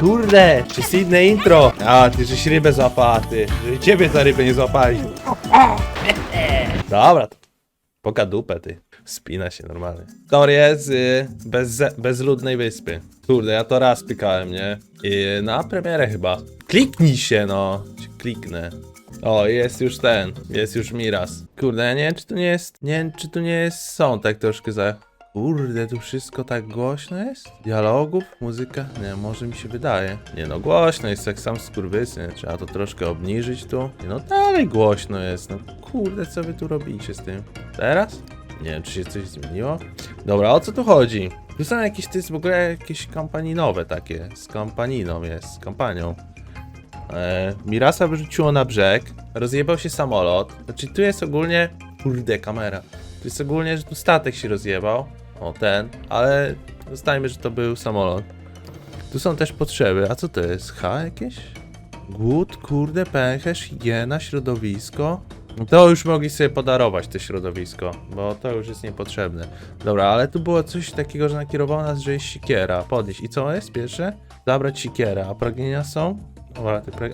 Kurde, czy inne intro? A, ty żeś rybę złapała, ty. Żeby ciebie za rybę nie złapali. Dobra, poka dupę, ty. Spina się normalnie. Historię z y, bez, bezludnej wyspy. Kurde, ja to raz pykałem, nie? I na premierę chyba. Kliknij się, no. Kliknę. O, jest już ten. Jest już Miras. Kurde, ja nie wiem, czy tu nie jest. Nie wiem, czy tu nie jest sąd tak troszkę za. Kurde, tu wszystko tak głośno jest? Dialogów, muzyka? Nie, może mi się wydaje. Nie no, głośno jest jak sam skurwysy. Trzeba to troszkę obniżyć tu. Nie no, dalej głośno jest. No kurde, co wy tu robicie z tym? Teraz? Nie wiem, czy się coś zmieniło. Dobra, o co tu chodzi? Tu są jakieś, to jest w ogóle jakieś kampaninowe takie. Z kampaniną jest, z kampanią. E, Mirasa wyrzuciło na brzeg, rozjebał się samolot. Znaczy tu jest ogólnie... Kurde, kamera. Tu jest ogólnie, że tu statek się rozjebał. O, ten. Ale zostańmy, że to był samolot. Tu są też potrzeby. A co to jest? H jakieś? Głód, kurde, pęcherz, higiena, środowisko. To już mogli sobie podarować te środowisko, bo to już jest niepotrzebne. Dobra, ale tu było coś takiego, że nakierowało nas, że jest sikiera. Podnieść. I co jest pierwsze? Zabrać sikiera. A pragnienia są?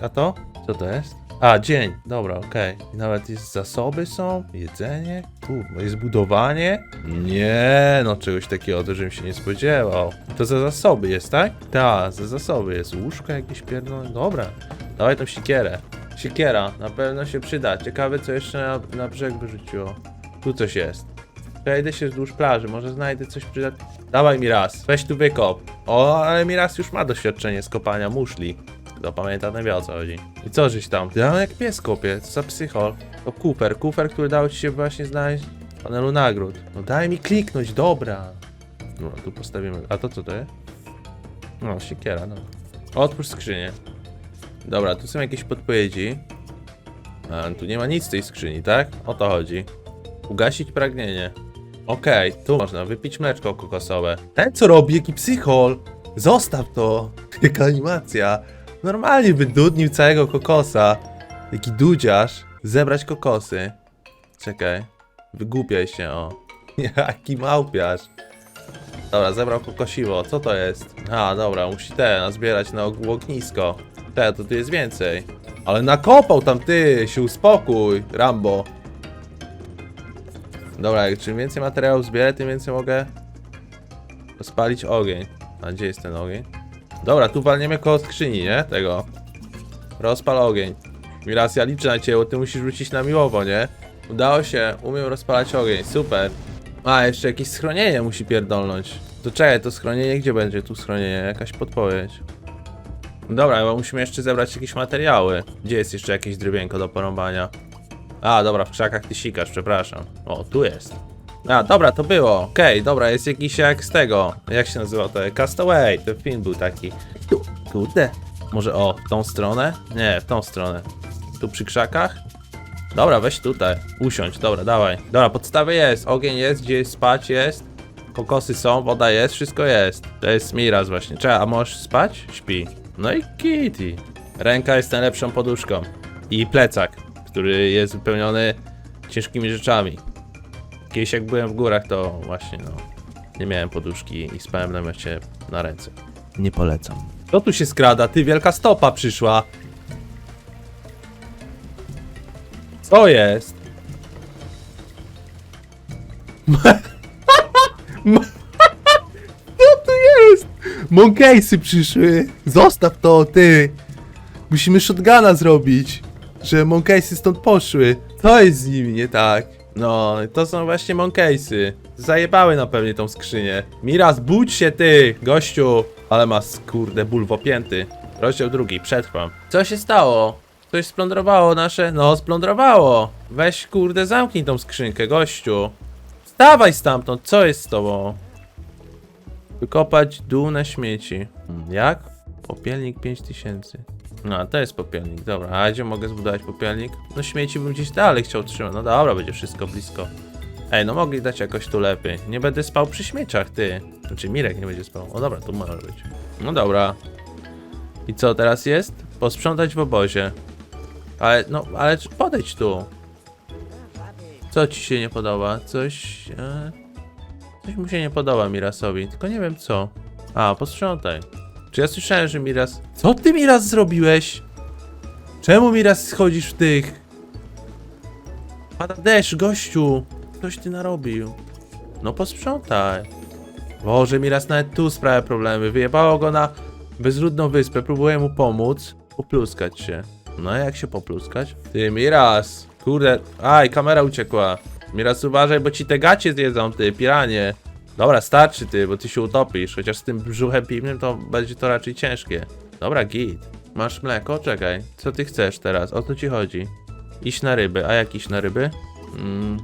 A to? Co to jest? A, dzień. Dobra, okej. Nawet jest zasoby są, jedzenie, kurwa, jest budowanie. Nie, no czegoś takiego to żebym się nie spodziewał. To za zasoby jest, tak? Tak, za zasoby jest. Łóżko jakieś pierdolone. Dobra, dawaj tą sikierę. Siekiera, na pewno się przyda. Ciekawe co jeszcze na, na brzeg wyrzuciło. Tu coś jest. Przejdę się wzdłuż plaży, może znajdę coś przydatnego. Dawaj mi raz, weź tu wykop. O, ale mi raz już ma doświadczenie z kopania muszli. Kto pamięta, ten wie o co chodzi. I co żeś tam? Ja jak pies kopie, co za psychol. To kufer, kufer, który dał ci się właśnie znaleźć w panelu nagród. No daj mi kliknąć, dobra. No, tu postawimy. A to co to jest? No, siekiera, no. Otwórz skrzynię. Dobra, tu są jakieś podpowiedzi. A, tu nie ma nic w tej skrzyni, tak? O to chodzi. Ugasić pragnienie. Okej, tu można wypić mleczko kokosowe. Ten co robi, jaki psychol! Zostaw to! Jaka animacja! Normalnie wydudnił całego kokosa. Jaki dudziarz. Zebrać kokosy. Czekaj. Wygłupiaj się, o. Jaki małpiarz. Dobra, zebrał kokosiwo. Co to jest? A, dobra, musi te nazbierać na og- ognisko. Te, to tu jest więcej. Ale nakopał tam ty, się uspokój, Rambo. Dobra, jak czym więcej materiałów zbierę, tym więcej mogę rozpalić ogień. A gdzie jest ten ogień? Dobra, tu walniemy koło skrzyni, nie? Tego. Rozpal ogień. Miras, ja liczę na ciebie, bo ty musisz wrócić na miłowo, nie? Udało się, umiem rozpalać ogień, super. A, jeszcze jakieś schronienie musi pierdolnąć. To czekaj, to schronienie, gdzie będzie tu schronienie? Jakaś podpowiedź. Dobra, bo musimy jeszcze zebrać jakieś materiały. Gdzie jest jeszcze jakieś drybienko do porąbania? A, dobra, w krzakach ty sikasz, przepraszam. O, tu jest. A, dobra, to było. Okej, dobra, jest jakiś jak z tego. Jak się nazywa to? Castaway. Ten film był taki. Tu, kurde. Może o, w tą stronę? Nie, w tą stronę. Tu przy krzakach? Dobra, weź tutaj. Usiądź, dobra, dawaj. Dobra, podstawy jest, ogień jest, gdzie jest spać jest. Kokosy są, woda jest, wszystko jest. To jest Miraz właśnie. Czekaj, a możesz spać? Śpi. No i Kitty. Ręka jest najlepszą poduszką. I plecak, który jest wypełniony ciężkimi rzeczami. Kiedyś jak byłem w górach, to właśnie no, nie miałem poduszki i spałem na mecie na ręce. Nie polecam. Co tu się skrada? Ty, wielka stopa przyszła. Co jest? Co tu jest? Monkejsy przyszły. Zostaw to, ty. Musimy shotguna zrobić. Że monkejsy stąd poszły. Co jest z nimi nie tak? No, to są właśnie monkejsy. Zajebały na pewnie tą skrzynię. Miraz, budź się ty, gościu. Ale ma kurde ból w opięty. Rozdział drugi, przetrwam. Co się stało? Coś splądrowało nasze... No, splądrowało. Weź kurde, zamknij tą skrzynkę, gościu. Wstawaj stamtąd, co jest z tobą? Wykopać dół na śmieci. Hmm, Jak? Popielnik 5000. No, to jest popielnik, dobra. A gdzie mogę zbudować popielnik? No śmieci bym gdzieś dalej chciał trzymać. No dobra, będzie wszystko blisko. Ej, no mogli dać jakoś tu lepiej. Nie będę spał przy śmieciach, ty. Znaczy Mirek nie będzie spał. O dobra, tu może być. No dobra. I co teraz jest? Posprzątać w obozie. Ale, no, ale podejdź tu. Co ci się nie podoba? Coś... E... Coś mu się nie podoba Mirasowi, tylko nie wiem co. A, posprzątaj. Czy ja słyszałem, że Miras... Co ty Miras zrobiłeś? Czemu Miras schodzisz w tych? Pada deszcz, gościu! Coś ty narobił. No posprzątaj. Boże, Miras nawet tu sprawia problemy. Wyjebało go na bezludną wyspę, próbuję mu pomóc. Popluskać się. No jak się popluskać? Ty, Miras! Kurde, aj, kamera uciekła. Miras, uważaj, bo ci te gacie zjedzą, ty, piranie. Dobra, starczy ty, bo ty się utopisz. Chociaż z tym brzuchem piwnym to będzie to raczej ciężkie. Dobra, git. Masz mleko? Czekaj. Co ty chcesz teraz? O co ci chodzi? Iść na ryby. A jak iść na ryby? Mm,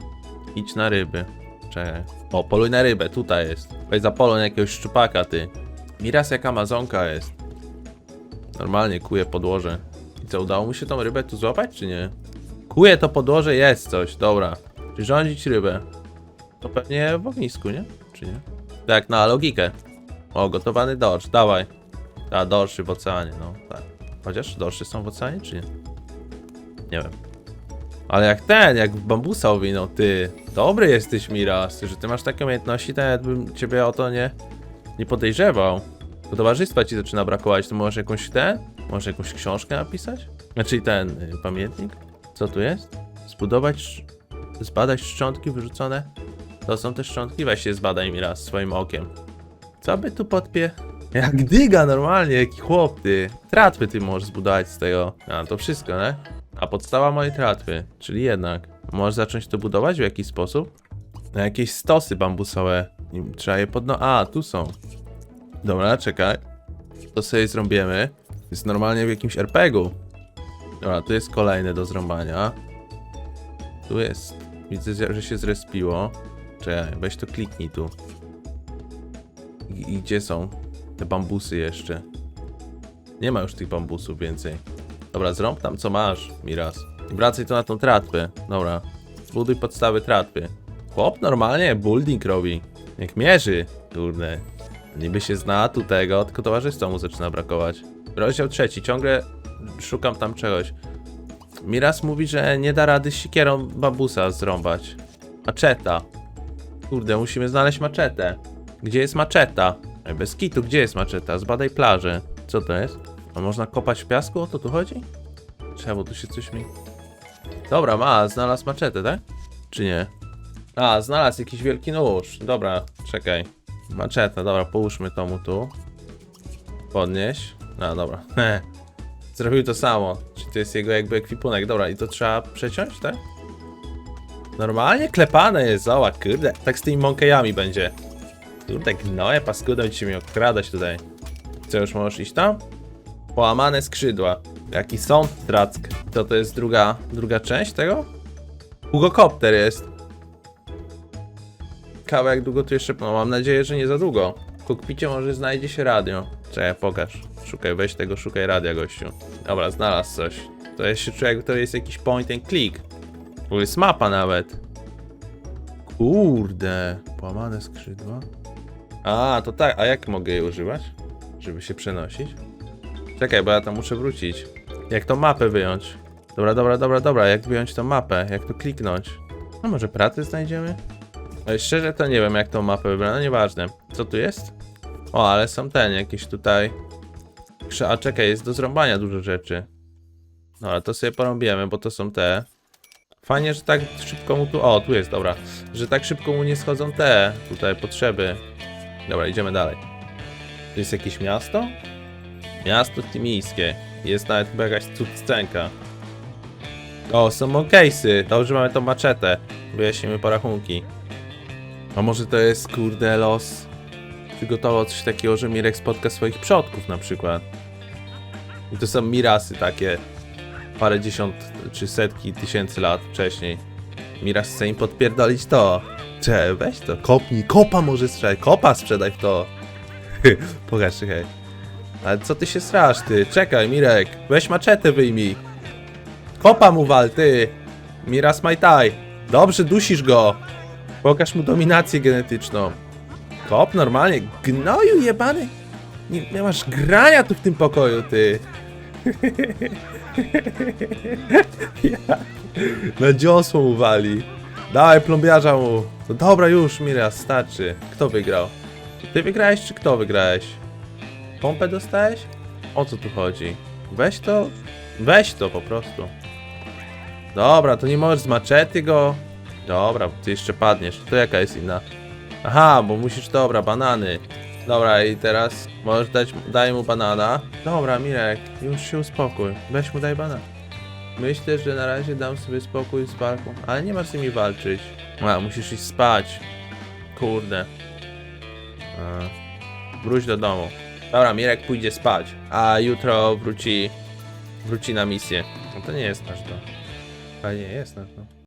idź na ryby. Czekaj. O, poluj na rybę, tutaj jest. Weź za polu jakiegoś szczupaka, ty. Miras jak Amazonka jest. Normalnie kuje podłoże. I co, udało mu się tą rybę tu złapać, czy nie? Kuje to podłoże, jest coś, dobra. Rządzić rybę? To pewnie w ognisku, nie? Czy nie? Tak, na logikę. O, gotowany dorsz, dawaj. A, dorszy w oceanie, no tak. Chociaż dorszy są w oceanie, czy nie? Nie wiem. Ale jak ten, jak bambusa owinął, ty. Dobry jesteś, Miras, że ty masz takie umiejętności, to nawet bym ciebie o to nie, nie podejrzewał. Bo towarzystwa ci zaczyna brakować, to możesz jakąś ten? Może jakąś książkę napisać? Znaczy ten, y, pamiętnik? Co tu jest? Zbudować, zbadać szczątki wyrzucone? To są te szczątki? Weź się zbadaj mi raz swoim okiem. Co by tu podpie... Jak dyga normalnie, jaki chłop ty. Tratwy ty możesz zbudować z tego. A, to wszystko, nie? A podstawa mojej tratwy, czyli jednak. Możesz zacząć to budować w jakiś sposób? Na jakieś stosy bambusowe. Trzeba je podno... A, tu są. Dobra, czekaj. To sobie zrobimy. Jest normalnie w jakimś RPG-u. Dobra, tu jest kolejne do zrąbania. Tu jest. Widzę, że się zrespiło. Czekaj, weź to kliknij tu. I, gdzie są te bambusy jeszcze? Nie ma już tych bambusów więcej. Dobra, zrąb tam co masz, Miras. I wracaj to na tą tratwę. Dobra. Zbuduj podstawy tratwy. Chłop normalnie building robi. Jak mierzy. Kurde. Niby się zna tu tego, tylko towarzystwa mu zaczyna brakować. Rozdział trzeci. Ciągle szukam tam czegoś. Miras mówi, że nie da rady sikierą bambusa zrąbać. Maczeta. Kurde, musimy znaleźć maczetę. Gdzie jest maczeta? Ej, bez kitu, gdzie jest maczeta? Zbadaj plażę. Co to jest? A można kopać w piasku? O to tu chodzi? Czemu tu się coś mi... Dobra, ma, znalazł maczetę, tak? Czy nie? A, znalazł jakiś wielki nóż. Dobra, czekaj. Maczeta, dobra, połóżmy to mu tu. Podnieś. No, dobra. Zrobił to samo. Czyli to jest jego jakby ekwipunek. Dobra, i to trzeba przeciąć, tak? Normalnie klepane jest, zała, kurde. Tak z tymi monkeyami będzie. Kurde, gnoje, paskudą ci się mi okradać tutaj. Co, już możesz iść tam? Połamane skrzydła. Jaki sąd track. To to jest druga, druga część tego? Hugokopter jest. Kawa jak długo tu jeszcze... No mam nadzieję, że nie za długo. W kokpicie może znajdzie się radio. Czekaj, pokaż. Szukaj, weź tego, szukaj radia, gościu. Dobra, znalazł coś. To ja się czuję, jak to jest jakiś point and click. To jest mapa nawet. Kurde. Połamane skrzydła. A, to tak. A jak mogę je używać? Żeby się przenosić? Czekaj, bo ja tam muszę wrócić. Jak tą mapę wyjąć? Dobra, dobra, dobra, dobra. Jak wyjąć tą mapę? Jak to kliknąć? No może pracy znajdziemy? Ale szczerze to nie wiem jak tą mapę wybrać, no nieważne. Co tu jest? O, ale są ten, jakieś tutaj... A czekaj, jest do zrąbania dużo rzeczy. No ale to sobie porąbiemy, bo to są te. Fajnie, że tak szybko mu tu... O, tu jest, dobra. Że tak szybko mu nie schodzą te tutaj potrzeby. Dobra, idziemy dalej. To jest jakieś miasto? Miasto tymińskie. Jest nawet chyba jakaś cutscenka. O, są moncase'y. Dobrze, mamy tą maczetę. Wyjaśnimy porachunki. A może to jest, kurde, los przygotował coś takiego, że Mirek spotka swoich przodków na przykład. I to są mirasy takie parę dziesiąt czy setki tysięcy lat wcześniej. Miras chce im podpierdolić to. Cze, weź to, kopnij, kopa może sprzedaj, kopa sprzedaj w to. Pokaż, czekaj. Ale co ty się strasz, ty? Czekaj, Mirek, weź maczetę wyjmij. Kopa mu wal, ty. Miras Majtaj. Dobrze, dusisz go. Pokaż mu dominację genetyczną. Kop normalnie. Gnoju jebany. Nie, nie masz grania tu w tym pokoju, ty. Ja. Na dziosło mu wali. Dawaj plombiarza mu. No dobra już, Miras, starczy. Kto wygrał? Ty wygrałeś, czy kto wygrałeś? Pompę dostałeś? O co tu chodzi? Weź to, weź to po prostu. Dobra, to nie możesz z maczety go. Dobra, ty jeszcze padniesz. To jaka jest inna? Aha, bo musisz, dobra, banany. Dobra, i teraz możesz dać, daj mu banana. Dobra, Mirek, już się uspokój. Weź mu daj banana. Myślę, że na razie dam sobie spokój z walką, ale nie masz z nimi walczyć. A, musisz iść spać. Kurde. A, wróć do domu. Dobra, Mirek pójdzie spać, a jutro wróci, wróci na misję. No to nie jest nasz dom. Ale nie jest nasz dom.